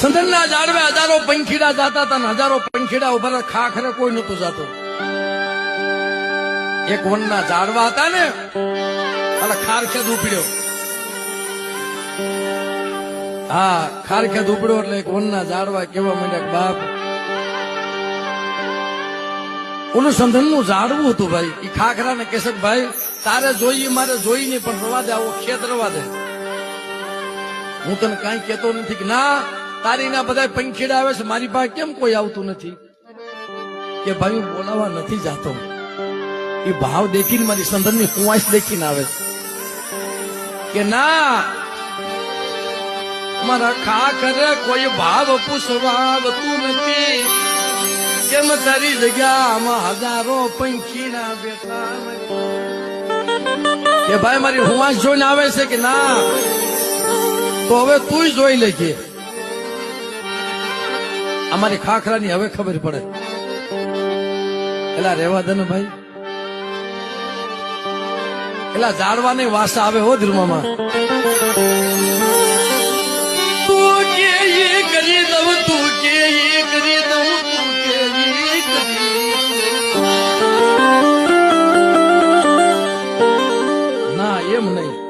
સંદનના ઝાડવે હજારો પંખીડા જાતા હતા ને હજારો પંખીડા ઊભા ખાખરે કોઈ નતું જાતું. એક વનના ઝાડવા હતા ને એટલે ખારખેદ ઉપડ્યો. હા, ખારખેદ ઉપડ્યો એટલે એક વનના ઝાડવા કેવા માંડ્યા બાપ, ઓલું સંધનનું ઝાડવું હતું ભાઈ. એ ખાખરા ને કેશે કે, ભાઈ, તારે જોઈએ, મારે જોઈ નહીં, પણ રવા દે, આવો ખેત રવા દે. હું તને કાંઈ કેતો નથી કે, ના તારી ના બધા પંખીડા આવે છે. મારી પાસે કેમ કોઈ આવતું નથી? કે ભાઈ, હું બોલાવા નથી જાતો. એ ભાવ દેખીને મારી સંદનની હુવાશ દેખીને આવે કે ના, મારા ખાખરે કોઈ ભાવ પૂછવા આવતું નથી. કેમ તારી જગ્યામાં હજારો પંખીડા બેઠા. કે ભાઈ, મારી હુવાશ જોઈને આવે છે કે ના? તો હવે તું જોઈ લેજે. અમારી ખાખરાની હવે ખબર પડે. એલા રેવા દે ભાઈ. એલા જાડવાની વાસા આવે હો ધર્મમાં. તું કે કરી દઉં તું કે કરી દઉં ના એમ નહીં.